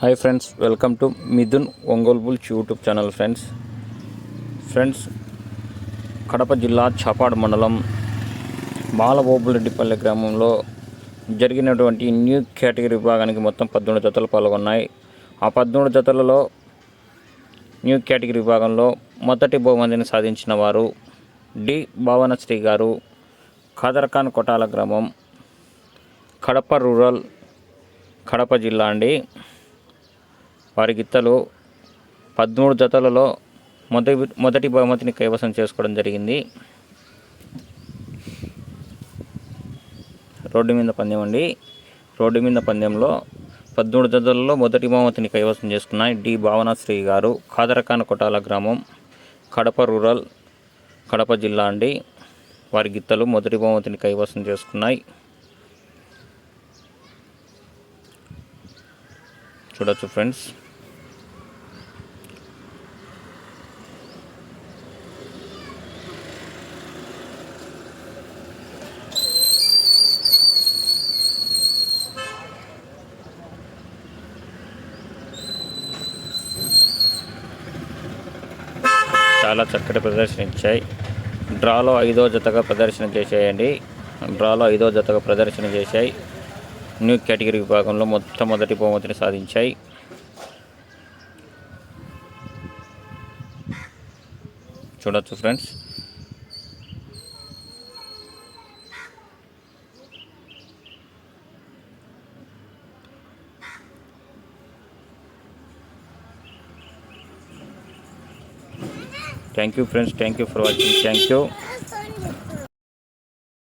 Hi friends welcome to Mithun Ongole bulls YouTube channel friends friends Kadapa జిల్లా చాపాడు మండలం బాలబోబులరెడ్డిపల్లె గ్రామంలో జరిగినటువంటి న్యూ కేటగిరీ విభాగానికి మొత్తం పద్మూడు జతలు పాల్గొన్నాయి. ఆ పద్మూడు జతలలో న్యూ కేటగిరీ విభాగంలో మొదటి బహుమతిని సాధించిన వారు డి భావనశ్రీ గారు ఖాదర్ఖాన్ కొటాల గ్రామం కడప రూరల్ కడప జిల్లా అండి. వారి గిత్తలు పదమూడు జతలలో మొదటి మొదటి బహుమతిని కైవసం చేసుకోవడం జరిగింది. రోడ్డు మీద పందెం అండి. రోడ్డు మీద పందెంలో పద్మూడు జతలలో మొదటి బహుమతిని కైవసం చేసుకున్నాయి డి. భావనాశ్రీ గారు కాదరకాన కొటాల గ్రామం కడప రూరల్ కడప జిల్లా అండి. వారి గిత్తలు మొదటి బహుమతిని కైవసం చేసుకున్నాయి. చూడొచ్చు ఫ్రెండ్స్. చాలా చక్కటి ప్రదర్శన ఇచ్చాయి డ్రాలో ఐదో జతగా ప్రదర్శన చేసేయండి డ్రాలో ఐదో జతగా ప్రదర్శన చేశాయి. న్యూ కేటగిరీ విభాగంలో మొట్టమొదటి బహుమతిని సాధించాయి. చూడొచ్చు friends. thank you friends. Thank you for watching. Thank you.